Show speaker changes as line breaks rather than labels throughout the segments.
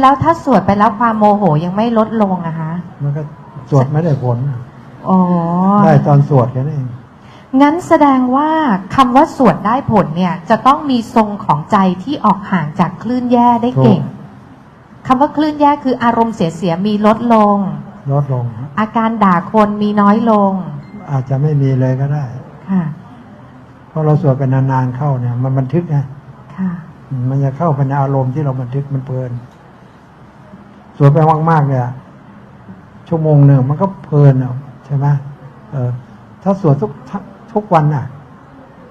แล้วถ้าสวดไปแล้วความโมโหยังไม่ลดลงอะคะ
มันก็สวดไม่ได้ผล
อ๋อ
ได้ตอนสวดแค่นั้นเอง
งั้นแสดงว่าคำว่าสวดได้ผลเนี่ย จะต้องมีทรงของใจที่ออกห่างจากคลื่นแย่ได้เก่งคำว่าคลื่นแย่คืออารมณ์เสียๆมีลดลง
ลดลง
อาการด่าคนมีน้อยลง
อาจจะไม่มีเลยก็ได้
ค่ะ
เพราะเราสวดไปนานๆเข้าเนี่ย มันบันทึกไง
ค่ะ
มันจะเข้าไปในอารมณ์ที่เราบันทึกมันเพลิน สวดไปมากๆเนี่ยชั่วโมงหนึ่งมันก็เพลินอะใช่ไหมเออ ถ้าสวดทุกทุกทุกวันน่ะ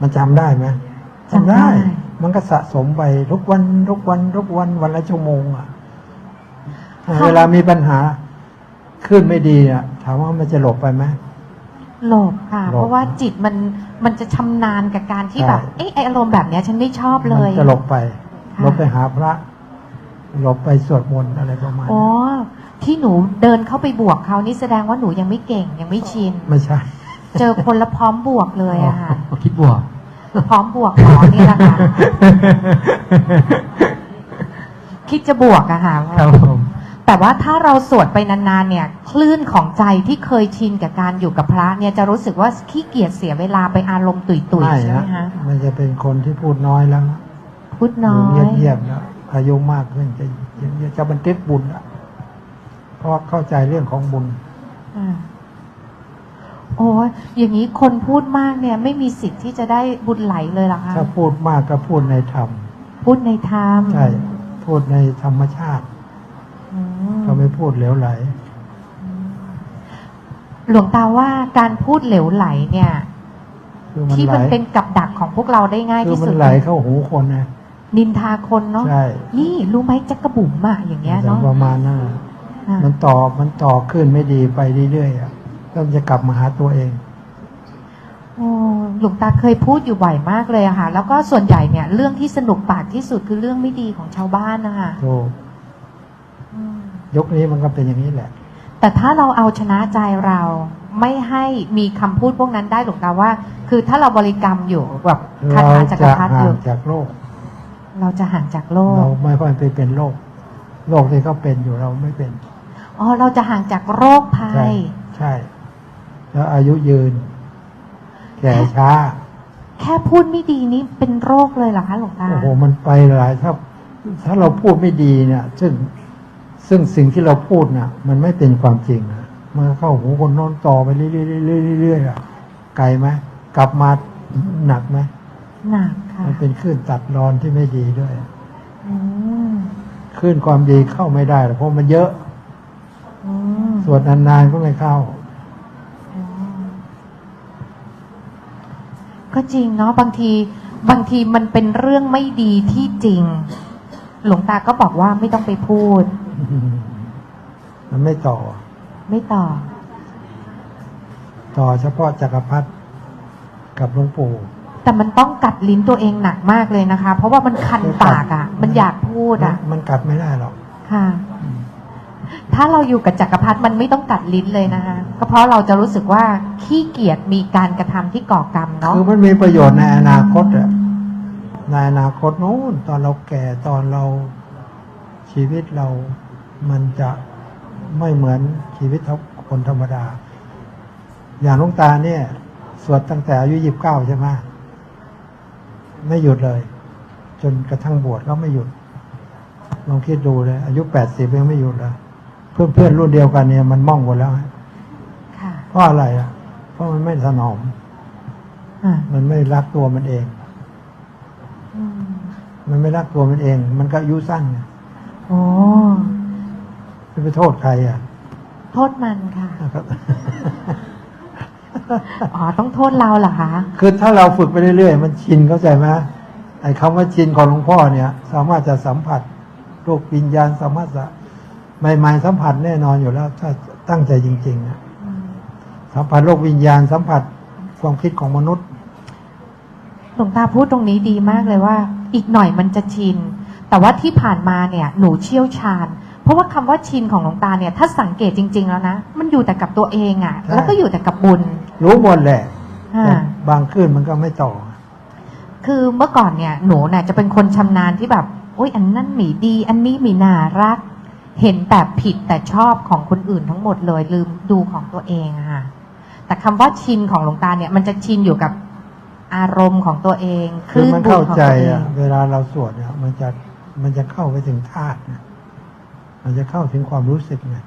มันจำได้ไหม
จำได้
มันก็สะสมไปทุกวันทุกวันทุกวันวันละชั่วโมงอะ เวลามีปัญหาขึ้นไม่ดีอะ ถามว่ามันจะหลบไปไหม
หลบค่ะ
หลบ
เพราะว่าจิตมันมันจะชำนาญกับการที่
ใช่
แบบ เอ๊ะไออารมณ์แบบเนี้ย ฉันไม่ชอบเล
มั
ย
จะหลบไป
ค่ะ
หลบไปหาพระ หลบไปสวดมนต์อะไรประมาณ
อ๋อ
นี้
ที่หนูเดินเข้าไปบวกเขานี่แสดงว่าหนูยังไม่เก่งยังไม่ชิน
ไม่ใช่
เจอคนละพร้อมบวกเลยอะค่ะ
คิดบวก
พร้อมบวกหมอนี่แหละค่ะ คิดจะบวกอะค่ะ
ครับผม
แต่ว่าถ้าเราสวดไปนานๆเนี่ย คลื่นของใจที่เคยชินกับการอยู่กับพระเนี่ยจะรู้สึกว่าขี้เกียจเสียเวลาไปอารมณ์ตุย
ไม่
ๆใช่ไหม
นะคะมันจะเป็นคนที่พูดน้อยแล้วนะ
พูดน้อ
อยู่
ย
เงียบๆแล้ว อายุมากขึ้นจะจะจะบันทึกบุญละเพราะเข้าใจเรื่องของบุญ
อ่าโอ้ยอย่างนี้คนพูดมากเนี่ย ไม่มีสิทธิ์ที่จะได้บุญไหลเลยเหรอคะ
ถ้าพูดมากก็พูดในธรรม
พูดในธรรม
ใช่ พูดในธรรมชาติ
อืม
ก็ไม่พูดเหลวไหล
หลวงตาว่าการพูดเหลวไหลเนี่ย
คือมัน
ที่
ไหล
มันเป็นกับดักของพวกเราได้ง่าย
คือ
ที่
มั
สุ
น
ด
ไหลเข้าหูคนนะ
นินทาคนเนาะ
ใช่
นี่รู้ไหมจักระบุ๋มอะอย่างเงี้ยเนาะ
ประมาณนั้นน่ะ
อะ
มันต่อมันต่อขึ้นไม่ดีไปเรื่อยๆอะก็จะกลับมาหาตัวเอง
โอ้หลวงตาเคยพูดอยู่บ่อยมากเลยอะค่ะ แล้วก็ส่วนใหญ่เนี่ย เรื่องที่สนุกปากที่สุดคือเรื่องไม่ดีของชาวบ้านนะคะ
โธ่
อืม
ยกนี้มันก็เป็นอย่างนี้แหละ
แต่ถ้าเราเอาชนะใจเราไม่ให้มีคำพูดพวกนั้นได้หลวงตาว่า คือถ้าเราบริกรรมอยู่แบบคา
เรา
ถาจักร
จะ
พรรดิอ
ห่าง
ยู่
จากโลก
เราจะห่างจากโล
เรา
ก
ไม่ค่อยไปเป็นโรคโรคที่เขาเป็นอยู่เราไม่เป็น
อ๋อเราจะห่างจากโรคภั
ใช่
ย
ใช่ แล้วอายุยืน แก่ช้า
แค่พูดไม่ดีนี้เป็นโรคเลยเหรอคะหลวงตา
โอ้โหมันไปหลายถ้า ถ้าเราพูดไม่ดีเนี่ย ซึ่งซึ่งสิ่งที่เราพูดน่ะ มันไม่เป็นความจริงนะมันก็เข้าหูคนโน้นต่อไปเรื่อยๆเรื่อยๆอะไกลไหมกลับมาหนักไหม
หนักค่ะ
มันเป็นคลื่นตัดรอนที่ไม่ดีด้วย
อืม
คลื่นความดีเข้าไม่ได้หรอกเพราะมันเยอะ
อืม
สวดนานๆก็ไม่เข้า
อืมก็จริงเนาะบางทีบางทีมันเป็นเรื่องไม่ดีที่จริง หลวงตาก็บอกว่าไม่ต้องไปพูด
มันไม่ต่อ
ไม่ต่อ
ต่อเฉพาะจักรพรรดิกับหลวงปู่
แต่มันต้องกัดลิ้นตัวเองหนักมากเลยนะคะ เพราะว่ามันคันปากอะ่ะ มันอยากพูดอะ่ะ
มันกัดไม่ได้หรอก
ค่ะ ถ้าเราอยู่กับจักรพรรดิมันไม่ต้องกัดลิ้นเลยนะคะ ก็เพราะเราจะรู้สึกว่าขี้เกียจมีการกระทำที่ก่อกรรมเนาะ
คือมันมีประโยชน์ในอนาคตอะในอนาคตโน้นตอนเราแก่ตอนเราชีวิตเรา มันจะไม่เหมือนชีวิตคนธรรมดา อย่างหลุงตาเนี่ย สวดตั้งแต่อายุยี่สิบเก้าใช่ไหม ไม่หยุดเลย จนกระทั่งบวชก็ไม่หยุดลองคิดดูเลย อายุแปดสิบยังไม่หยุดเลยเพื่อนเพื่อนๆรุ่นเดียวกันเนี่ยมันม่องหมดแล้วฮะ
ค่ะ
เพราะอะไรอะ เพราะมันไม่ถนอม
อ่า
มันไม่รักตัวมันเอง
อืม
มันไม่รักตัวมันเอง มันก็อายุสั้นไง
โอ้
จะไปโทษใครอะ
โทษมันค่ะ
นะครับ
อ๋อต้องโทษเราเหรอคะ
คือถ้าเราฝึกไปเรื่อยๆ มันชินเข้าใจไหมไอ้คำว่าชินของหลวงพ่อเนี่ย สามารถจะสัมผัสโลกวิญญาณสามารถจะใหม่ๆสัมผัสแน่นอนอยู่แล้ว ถ้าตั้งใจจริงๆนะสัมผัสโลกวิญญาณสัมผัสความคิดของมนุษย์
หลวงตาพูดตรงนี้ดีมากเลยว่า อีกหน่อยมันจะชิน แต่ว่าที่ผ่านมาเนี่ยหนูเชี่ยวชาญ เพราะว่าคำว่าชินของหลวงตาเนี่ย ถ้าสังเกตจริง ๆ แล้วนะ มันอยู่แต่กับตัวเองอะ่ะ
ใช่
แล้วก็อยู่แต่กับบุญ
รู้หมดแหละ
อ่า
แต่บางขึ้นมันก็ไม่ต่อ
คือเมื่อก่อนเนี่ย หนูเนี่ยจะเป็นคนชำนาญที่แบบโอ้ยอันนั้นหมีดี อันนี้หมีน่ารัก เห็นแต่ผิดแต่ชอบของคนอื่นทั้งหมดเลยลืมดูของตัวเองอะค่ะ แต่คำว่าชินของหลวงตาเนี่ย มันจะชินอยู่กับอารมณ์ของตัวเองค
คือ
ลื่น
มัน
บุญ
เข้า
ของ
ใจ
ตัวเอง
อะเวลาเราสวดเนี่ยมันจะมันจะเข้าไปถึงธาตุนะมันจะเข้าถึงความรู้สึกไง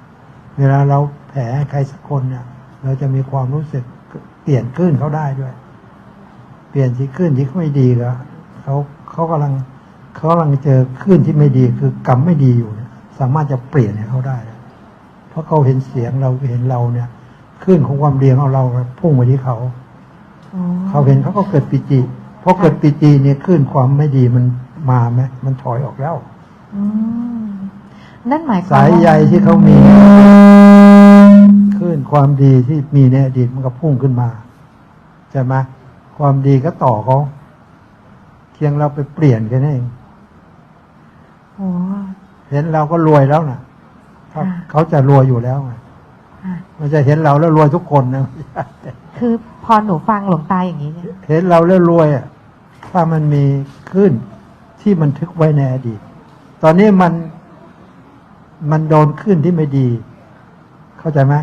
เวลาเราแผลให้ใครสักคนเนี่ย เราจะมีความรู้สึก เปลี่ยนคลื่นเขาได้ด้วย เปลี่ยนที่คลื่นที่เขาไม่ดีแล้วเขาเขากำลังเขากำลังเจอคลื่นที่ไม่ดีคือกรรมไม่ดีอยู่เนี่ยสามารถจะเปลี่ยนให้เขาได้ เพราะเขาเห็นเสียงเราเห็นเราเนี่ยคลื่นของความดีของเราพุ่งไปที่เขา
อ๋อ
เขาเห็นเขาก็เกิดปิติพอเกิดปิติเนี่ยคลื่นความไม่ดีมันมาไหมมันถอยออกแล้ว
อืมนั่นหมายความ
สาย
ว่า
ใยที่เขามีคลื่ นความดีที่มีในอดีตมันก็พุ่งขึ้นมา ใช่ไหมความดีก็ต่อเขาเพียงเราไปเปลี่ยนแค่นั้นเอง
โอ้
เห็นเราก็รวยแล้วนะถ้า
ค่ะ
เขาจะรวยอยู่แล้วไง
ค่ะ
มันจะเห็นเราแล้วรวยทุกคนนะ
คือพอหนูฟังหลวงตาอย่างนี้เนี่ย
เห็นเราแล้วรวยอะถ้ามันมีขึ้นที่มันทึกไว้ในอดีต ตอนนี้มันมันโดนขึ้นที่ไม่ดี เข้าใจไหม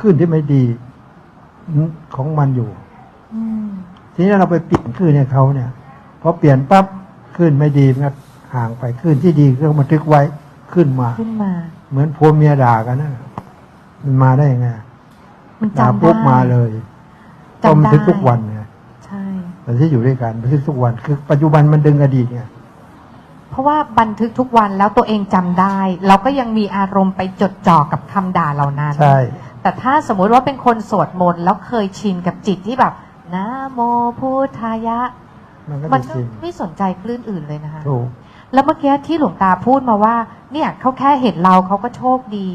ขึ้นที่ไม่ดีของมันอยู่
อืม
ทีนี้เราไปเปลี่ยนขึ้นให้เขาเนี่ยพอเปลี่ยนปั๊บขึ้นไม่ดีมันก็ห่างไปขึ้นที่ดีก็มันทึกไว้ขึ้นมา
ขึ้นมา
เหมือนผัวเมียด่ากันนะมันมาได้ยังไง
มัน
ด่า
จำได้
ปุ๊บมาเลยเพราะมัน
จำได้
ทึกทุกวันไง
ใช่
แต่ที่อยู่ด้วยกันบันทึกทุกวัน คือ ปัจจุบันมันดึงอดีตไง
เพราะว่าบันทึกทุกวันแล้วตัวเองจำได้ เราก็ยังมีอารมณ์ไปจดจ่อกับคำด่าเหล่านั้น
ใช่
แต่ถ้าสมมุติว่าเป็นคนสวดมนต์แล้วเคยชินกับจิตที่แบบนะโมพุทธายะ
มันก็
มั
จะ
นก็
ชิน
ไม่สนใจคลื่นอื่นเลยนะคะ
ถูก
แล้วเมื่อกี้ที่หลวงตาพูดมาว่า เนี่ยเขาแค่เห็นเราเขาก็โชคดี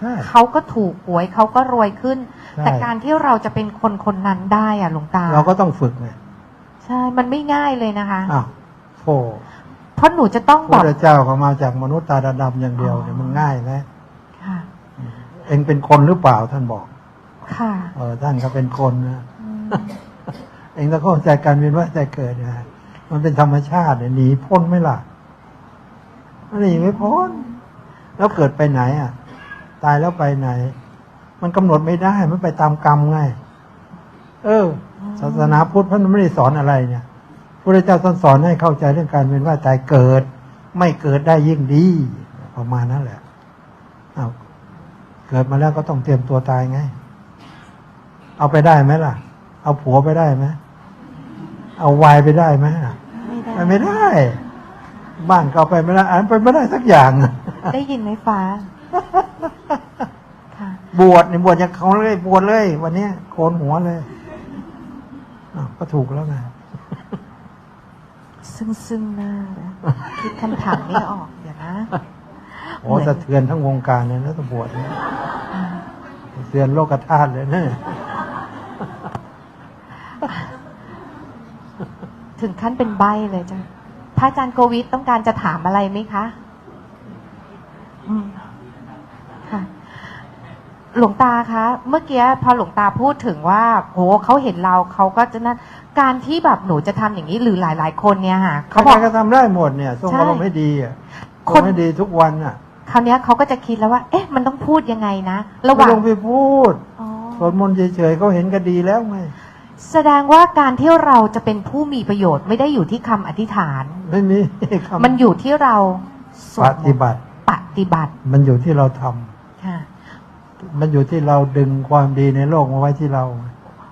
ใช่
เขาก็ถูกหวยเขาก็รวยขึ้น
ใช่
แต่การที่เราจะเป็นคนคนนั้นได้อะหลวงตา
เราก็ต้องฝึกไง
ใช่มันไม่ง่ายเลยนะคะ
อ้าวโธ่
เพราะหนูจะต้อง
พ
แบบ
ระเจ้าก็มาจากมนุษย์ตาดำๆอย่างเดียวเนี่ยมันง่ายไหม
ค่ะ
เองเป็นคนหรือเปล่าท่านบอก
ค่ะ
เออท่านก็เป็นคนนะ
อืม
เองต้องเข้าใจการเวียนว่ายใจเกิดนะมันเป็นธรรมชาติเนี่ยหนีพ้นไหมล่ะมันหนีไม่พ้น แล้วเกิดไปไหนอะ ตายแล้วไปไหน มันกำหนดไม่ได้มันไปตามกรรมไง เออ ศาสนาพุทธท่านไม่ได้สอนอะไรเนี่ยพระเจ้าท่านสอนให้เข้าใจเรื่องการเวียนว่ายตายเกิด ไม่เกิดได้ยิ่งดี ประมาณนั้นแหละเอา เกิดมาแล้วก็ต้องเตรียมตัวตายไง เอาไปได้ไหมล่ะ เอาผัวไปได้ไหมเอาวายไปได้ไหม
ไม่ได้
ไปไม่ได้ บ้านก็เอาไปไม่ได้อันไปไม่ได้สักอย่าง
ได้ยินไหมฟ้าค่ะ
บวชเนี่ยบวชอย่างเขาเลยบวชเลย วันเนี้ยโกนหัวเลยอ้าวก็ถูกแล้วไง
ซึ่งซึ่งหน้านะคิดคำถามไม่ออกเดี๋ยวนะ
โอ้สะเทือนทั้งวงการเลยนะตำรวจเนี่ยสะเทือนโลกธาตุเลยนะ
ถึงขั้นเป็นใบเลยจ้ะพระอาจารย์โกวิทต้องการจะถามอะไรไหมคะอืมค่ะ หลวงตาคะ เมื่อกี้พอหลวงตาพูดถึงว่า โหเขาเห็นเราเขาก็จะนั่นการที่แบบหนูจะทำอย่างนี้หรือหลาย ๆ คนเนี่ยค่ะ
เขา
เขา
บบอ
อกก
ก็ทำได้หมดเนี่ยทรง
ใช่
อารมณ์ให้ดีอะท
ค
ร
น
งให้ดีทุกวันอะ
คราวเนี้ยเขาก็จะคิดแล้วว่า เอ๊ะ มันต้องพูดยังไงนะ ระห
ไม่
ว่าง
ต้องไปพูด
อ๋อ
สวดมนต์เฉยๆเขาเห็นก็ดีแล้วไง
แสดงว่าการที่เราจะเป็นผู้มีประโยชน์ไม่ได้อยู่ที่คำอธิษฐาน
ไม่มี คำ
มันอยู่ที่เราสว
ป
ดมนต์
ฏิบัติ
ปฏิบัติ
มันอยู่ที่เราทำ
ค่ะ
มันอยู่ที่เราดึงความดีในโลกมาไว้ที่เรา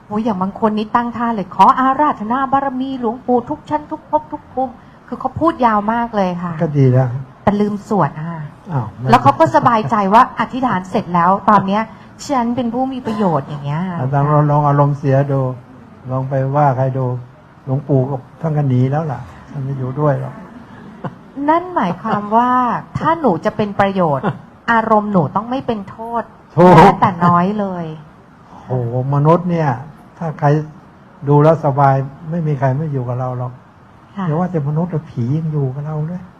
โอ้ยอย่างบางคนนี่ตั้งท่าเลย ขออาราธนาบารมีหลวงปู่ทุกชั้นทุกภพทุกภูมิคือเขาพูดยาวมากเลยค่ะ
ก็ดีแล้ว
แต่ลืมสวดอะ
อ้าวไม่
แล้วเขาก็สบายใจว่าอธิษฐานเสร็จแล้วตอนเนี้ยฉันเป็นผู้มีประโยชน์อย่างเงี้ยค่ะ
อาจารย์เราลองอารมณ์เสียดู ลองไปว่าใครดู หลวงปู่ก็ท่านก็หนีแล้วล่ะท่านไม่อยู่ด้วยหรอก
นั่นหมายความว่าถ้าหนูจะเป็นประโยชน์ อารมณ์หนูต้องไม่เป็นโทษ
ถูก
แม้แต่น้อยเลย
โอ้โหมนุษย์เนี่ย ถ้าใครดูแล้วสบายไม่มีใครไม่อยู่กับเราหรอก
ค่ะ
เดี๋ยวว่าแต่มนุษย์แต่ผียังอยู่กับเราเลย
อืม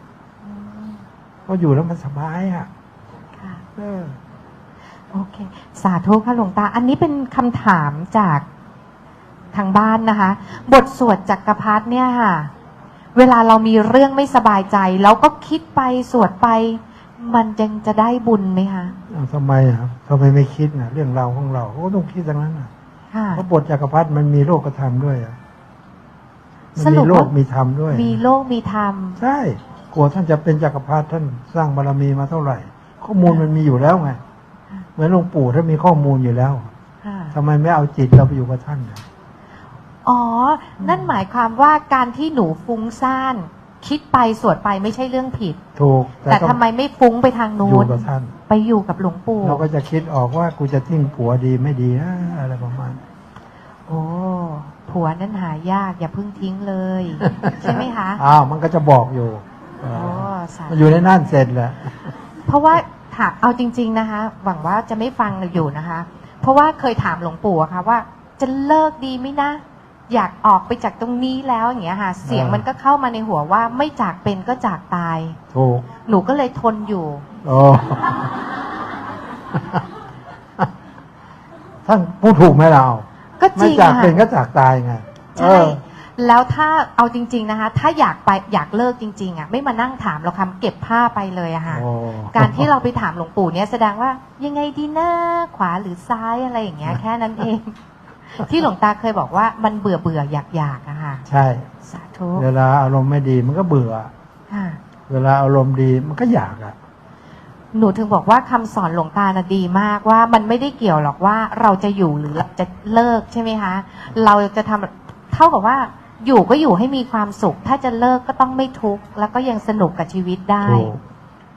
เพราะอยู่แล้วมันสบายอะ
ค่ะ
เออ
โอเค สาธุค่ะหลวงตา อันนี้เป็นคำถามจากทางบ้านนะคะ บทสวดจักรพรรดิเนี่ยค่ะ เวลาเรามีเรื่องไม่สบายใจ แล้วก็คิดไปสวดไป มันยังจะได้บุญไหมคะ
อ้าวทำไมครับทำไมไม่คิดนะเรื่องราวของเราก็ต้องคิดทั้งนั้นนะ
ค่ะ
เพราะบทจักรพรรดิมันมีโลกธรรมด้วยอะมัน
สรุ
มี
ป
โล
ว่า
กมีธรรมด้วย
มีโลกมีธรรม
ใช่ กลัวท่านจะเป็นจักรพรรดิท่านสร้างบารมีมาเท่าไหร่ ข้อมูลมันมีอยู่แล้วไง
ค่ะ
เหมือนหลวงปู่ท่านมีข้อมูลอยู่แล้ว
ค่ะ
ทำไมไม่เอาจิตเราไปอยู่กับท่านน่ะ
อ๋อ นั่นหมายความว่าการที่หนูฟุ้งซ่านคิดไปสวดไปไม่ใช่เรื่องผิด
ถูก
แต่
ต้อง
ทำไมไม่ฟุ้งไปทาง
อ
นู้
ยู่
น
กับท่าน
ไปอยู่กับหลวงปู่
เราก็จะคิดออกว่ากูจะทิ้งผัวดีไม่ดีนะอะไรประมาณนั้น
โอ้ผัวนั้นหายาก อย่าเพิ่งทิ้งเลย ใช่ไหมคะ
อ้าวมันก็จะบอกอยู่เอ
โอ้
อ
สา
มัน
ธุ
อยู่ในนั่นเสร็จแหละ
เพราะว่าถามเอาจริง ๆนะคะ หวังว่าจะไม่ฟังอยู่นะคะ เพราะว่าเคยถามหลวงปู่อะค่ะว่า จะเลิกดีไหมนะ อยากออกไปจากตรงนี้แล้วอย่างเงี้ยค่ะ เสียง
อ่ามั
มันก็เข้ามาในหัวว่าไม่จากเป็นก็จากตาย
ถูก
หนูก็เลยทนอยู่
โอ้ ท่านพูดถูกไหมเรา
ก็จ
ไม่
ริง
จาก
ค่ะ
เป็นก็จากตายไง
ใช่ แล้วถ้าเอาจริง ๆนะคะ ถ้าอยากไปอยากเลิกจริง ๆอะไม่มานั่งถามเราคำเก็บผ้าไปเลยอะค่ะ
โอ้
การที่เราไปถามหลวงปู่เนี่ยแสดงว่ายังไงดีนะขวาหรือซ้ายอะไรอย่างเงี้ย แค่นั้นเอง ที่หลวงตาเคยบอกว่ามันเบื่อเบื่ออยากอยากๆอะค่ะ
ใช่
สาธุ
เวลาอารมณ์ไม่ดีมันก็เบื่อ
ค่ะ
เวลาอารมณ์ดีมันก็อยากอะ
หนูถึงบอกว่าคำสอนหลวงตานะดีมากว่ามันไม่ได้เกี่ยวหรอกว่าเราจะอยู่หรือเราจะเลิกใช่ไหมคะ เราจะทำเท่ากับว่า อยู่ก็อยู่ให้มีความสุข ถ้าจะเลิกก็ต้องไม่ทุกข์แล้วก็ยังสนุกกับชีวิตได้
ถูก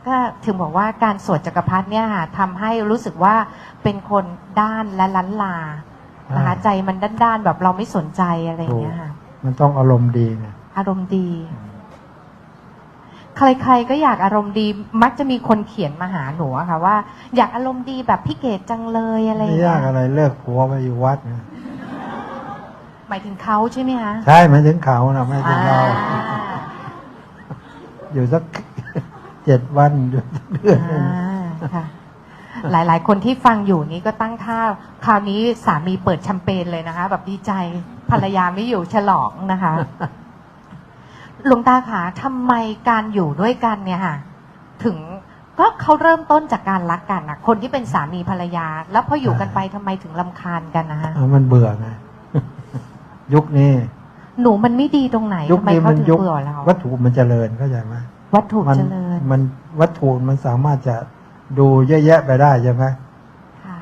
ก็ถึงบอกว่าการสวดจักรพรรดิเนี่ยค่ะทำให้รู้สึกว่าเป็นคนด้านและลันลานะคะ
อ่า
ใจมันด้านๆแบบเราไม่สนใจอะไรอย่างเงี้ยค่ะ
มันต้องอารมณ์ดีไง
อารมณ์ดี ใครๆก็อยากอารมณ์ดี มักจะมีคนเขียนมาหาหนูอะค่ะว่า อยากอารมณ์ดีแบบพี่เกดจังเลยอะไรอ
ไม่
ย่างเงี้
ยาก
ย
อะไรเลิกผัวไปอยู่วัดนะ
หมายถึงเขาใช่ไหมคะ
ใช่หมายถึงเขานะไม่ถึงเรา
อ่า
อยู่สัก เจ็ดวันอยู่สักเดือนหนึ่ง
อ่าค่ะ หลายๆ คนที่ฟังอยู่นี้ก็ตั้งท่า คราวนี้สามีเปิดแชมเปญเลยนะคะ แบบดีใจภรรยาไม่อยู่ฉลองนะคะ หลวงตาคะทำไมการอยู่ด้วยกันเนี่ยค่ะ ถึงก็เขาเริ่มต้นจากการรักกันนะคนที่เป็นสามีภรรยา แล้วพออยู่กันไปทำไมถึงลำคาญกันนะคะ
อะมันเบื่อไง ยุคนี้
หนูมันไม่ดีตรงไหน
ยุค
ทำไม
นี้
เขา
มัน
ถึง
ยุค
เบื่อเรา
วัตถุมันเจริญเข้าใจไหม
วัตถุ
มั
เจริญ
มันวัตถุมันสามารถจะดูเยอะแยะไปได้ใช่ไหม
ค่ะ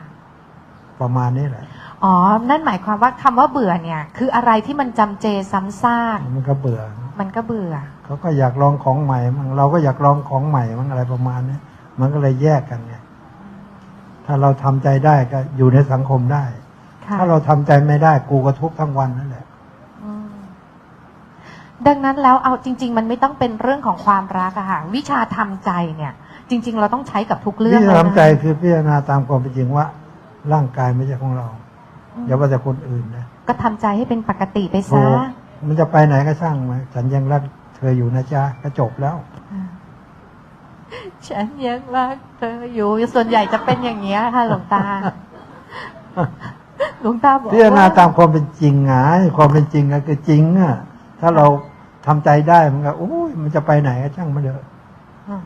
ประมาณนี้แหละ
อ๋อ นั่นหมายความว่าคำว่าเบื่อเนี่ย คืออะไรที่มันจำเจซ้ำซาก
มันก็เบื่อ
มันก็เบื่อ
เขาก็อยากลองของใหม่มั้งเราก็อยากลองของใหม่มั้งอะไรประมาณนี้มันก็เลยแยกกันไงถ้าเราทำใจได้ก็อยู่ในสังคมได้
ค่ะ
ถ้าเราทำใจไม่ได้กูก็ทุกข์ทั้งวันนั่นแหละ
อืมดังนั้นแล้วเอาจริง ๆ มันไม่ต้องเป็นเรื่องของความรักอะค่ะวิชาทำใจเนี่ย จริง ๆ เราต้องใช้กับทุกเรื่อง
ที่
เลย
ทำใจ
นะ
คือพิจารณาตามความเป็นจริงว่า ร่างกายไม่ใช่ของเรา
อืม
อย่าว่าแต่คนอื่นนะ
ก็ทำใจให้เป็นปกติไป
โอ้
ซะ
มันจะไปไหนก็ช่างมาฉันยังรักเธออยู่นะจ๊ะก็จบแล้ว
ฉันยังรักเธออยู่ส่วนใหญ่จะเป็นอย่างเงี้ยค่ะ หลวงตา หลวงตาบอก
พิจารณา
ว่า
ตามความเป็นจริงไงความเป็นจริงก็คือจริงอะถ้าเราทำใจได้มันก็โอ้ยมันจะไปไหนก็ช่างมันเถอะ
อืม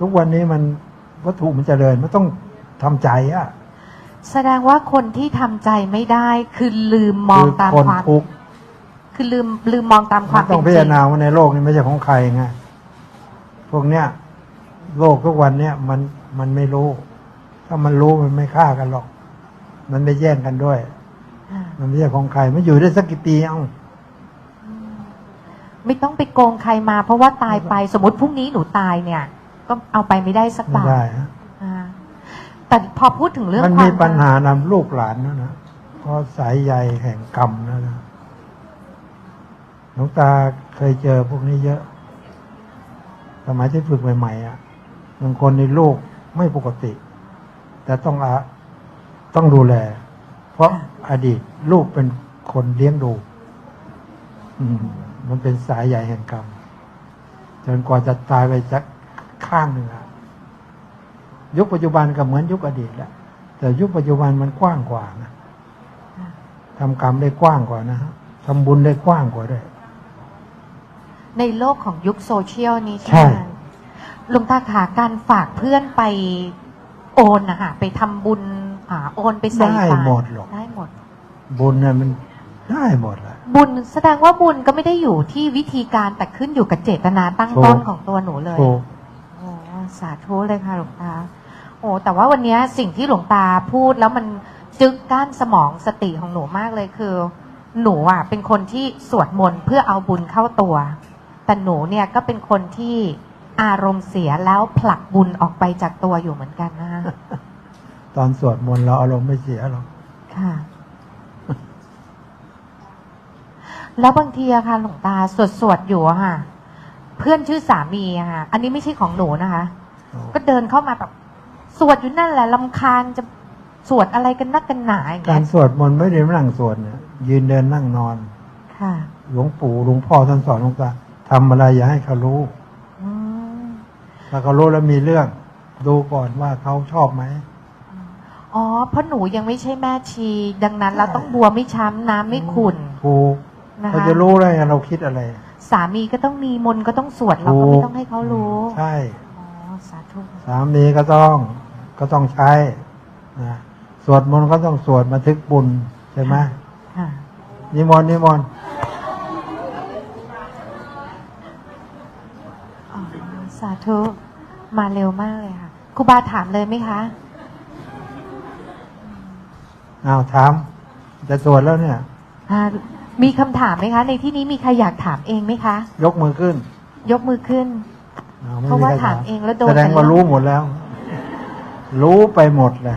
ทุกวันนี้มันวัตถุมันเจริญมันต้องทำใจอะ
แสดงว่าคนที่ทำใจไม่ได้คือลืมมอง
คือ
ตาม
คน
ความ
ทุกข์
คือลืมลืมมองตามค
มั
วานม
ต้
เป็
อง
น
พิ
จ
จา
ริ
รงณาว่าในโลกนี้ไม่ใช่ของใครไงพวกเนี้ยโลกทุกวันเนี้ยมันมันไม่รู้ ถ้ามันรู้มันไม่ฆ่ากันหรอก มันไม่แย่งกันด้วย
อ่า
มันไม่ใช่ของใครมันอยู่ได้สักกี่ปีเอ้า
ไม่ต้องไปโกงใครมา เพราะว่าตายไปสมมติพรุ่งนี้หนูตายเนี่ย ก็เอาไปไม่ได้สัก
ไม่
บาท
ได้ฮะ
อ่าแต่พอพูดถึงเรื่อง
มัน
ควา
มี
ม
ปัญหานำลูกหลานนะนะเพราะสายใยแห่งกรรมนะนะหลวงตาเคยเจอพวกนี้เยอะ สมัยที่ฝึกใหม่ๆอะบางคนในลูกไม่ปกติ แต่ต้องอา ต้องดูแล เพราะอดีตลูกเป็นคนเลี้ยงดูอืมมันเป็นสายใหญ่แห่งกรรมจนกว่าจะตายไปสักข้างหนึ่งอะยุคปัจจุบันก็เหมือนยุคอดีตแหละแต่ยุคปัจจุบันมันกว้างกว่านะทำกรรมได้กว้างกว่านะฮะทำบุญได้กว้างกว่าด้วย
ในโลกของยุคโซเชียลนี้
ใช่
ใช่ไหมหลวงตาขาการฝากเพื่อนไปโอนนะคะไปทำบุญ อ่าโอนไปใส่
ได้
บาตร
หมดหรอก
ได้หมด
บุญเนี่ยมันได้หมดแหละ
บุญแสดงว่าบุญก็ไม่ได้อยู่ที่วิธีการแต่ขึ้นอยู่กับเจตนาตั้ง
ถูก
ต้นของตัวหนูเลย
ถูก
โอ้สาธุเลยค่ะหลวงตา โอ้แต่ว่าวันนี้สิ่งที่หลวงตาพูดแล้วมันจึกก้านสมองสติของหนูมากเลยคือ หนูอะ เป็นคนที่สวดมนต์เพื่อเอาบุญเข้าตัว แต่หนูเนี่ยก็เป็นคนที่อารมณ์เสียแล้วผลักบุญออกไปจากตัวอยู่เหมือนกันนะคะ
ตอนสวดมนต์เราอารมณ์ไม่เสียหรอก
ค่ะ แล้วบางทีอะค่ะหลวงตาสวดสวดๆอยู่อะค่ะ เพื่อนชื่อสามีอะค่ะ อันนี้ไม่ใช่ของหนูนะคะ ก็เดินเข้ามาแบบสวดอยู่นั่นแหละลำคาญจะสวดอะไรกันนักกันหนาอย่าง
กา
เงี้
ร
ย
สวดมนต์ไม่ได้นั่งสวดเนี่ยยืนเดินนั่งนอน
ค่ะ
หลวงปู่หลวงพ่อท่านสอนหลวงตาทำอะไรอย่าให้เขารู้
อืม
ถ้าเขารู้แล้วมีเรื่อง ดูก่อนว่าเขาชอบไหม
อ๋อ เพราะหนูยังไม่ใช่แม่ชี ดังนั้นเราต้องบัวไม่ช้ำน้ำไม่ขุ่น
ถูก
นะ
เขา
คะ
จะรู้ได้ไงเราคิดอะไร
สามีก็ต้องมีมนต์ก็ต้องสวดเราก็
ถู
ไม่
ก
ต้องให้เขารู้
ใช่
อ๋อสาธุ
สามีก็ต้องก็ต้องใช้นะสวดมนต์ก็ต้องสวดบันทึกบุญใช่ไหม
ค่ะ
นิมนต์นิมนต์
อ๋อสาธุ มาเร็วมากเลยค่ะครูบาถามเลยไหมคะ
อ้าวถาม จะสวดแล้วเนี่ย
อ่ามีคำถามไหมคะ ในที่นี้มีใครอยากถามเองไหมคะ
ยกมือขึ้น
ยกมือขึ้น
อ้ไม่
เพราะว่า
ใค
ถามเองแล้วโดน
แสดงว่า
ไปแล้ว
รู้หมดแล้ว รู้ไปหมดเลย